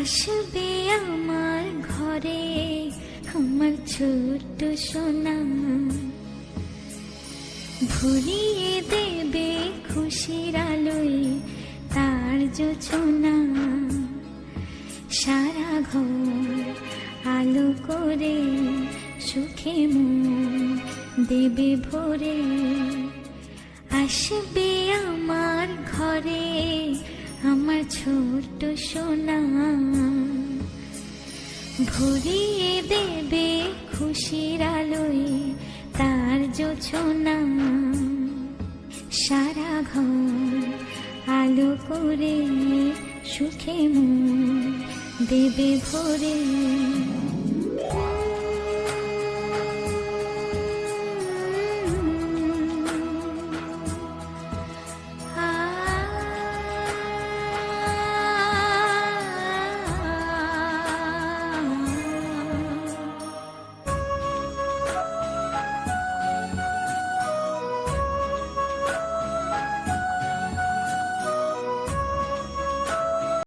আসবে আমার ঘরে আমার ছোট্ট সোনা। ভরিয়ে দেবে খুশির আলোয় তার যোছনা। সারা ঘর আলো করে সুখে মন দেবে ভরে। আসবে আমার ঘরে আমার ছোট্ট সোনা। ভরিয়ে দেবে খুশির আলোয় তার জোছনা সারা ঘর আলো করে সুখে মন দেবে ভরে।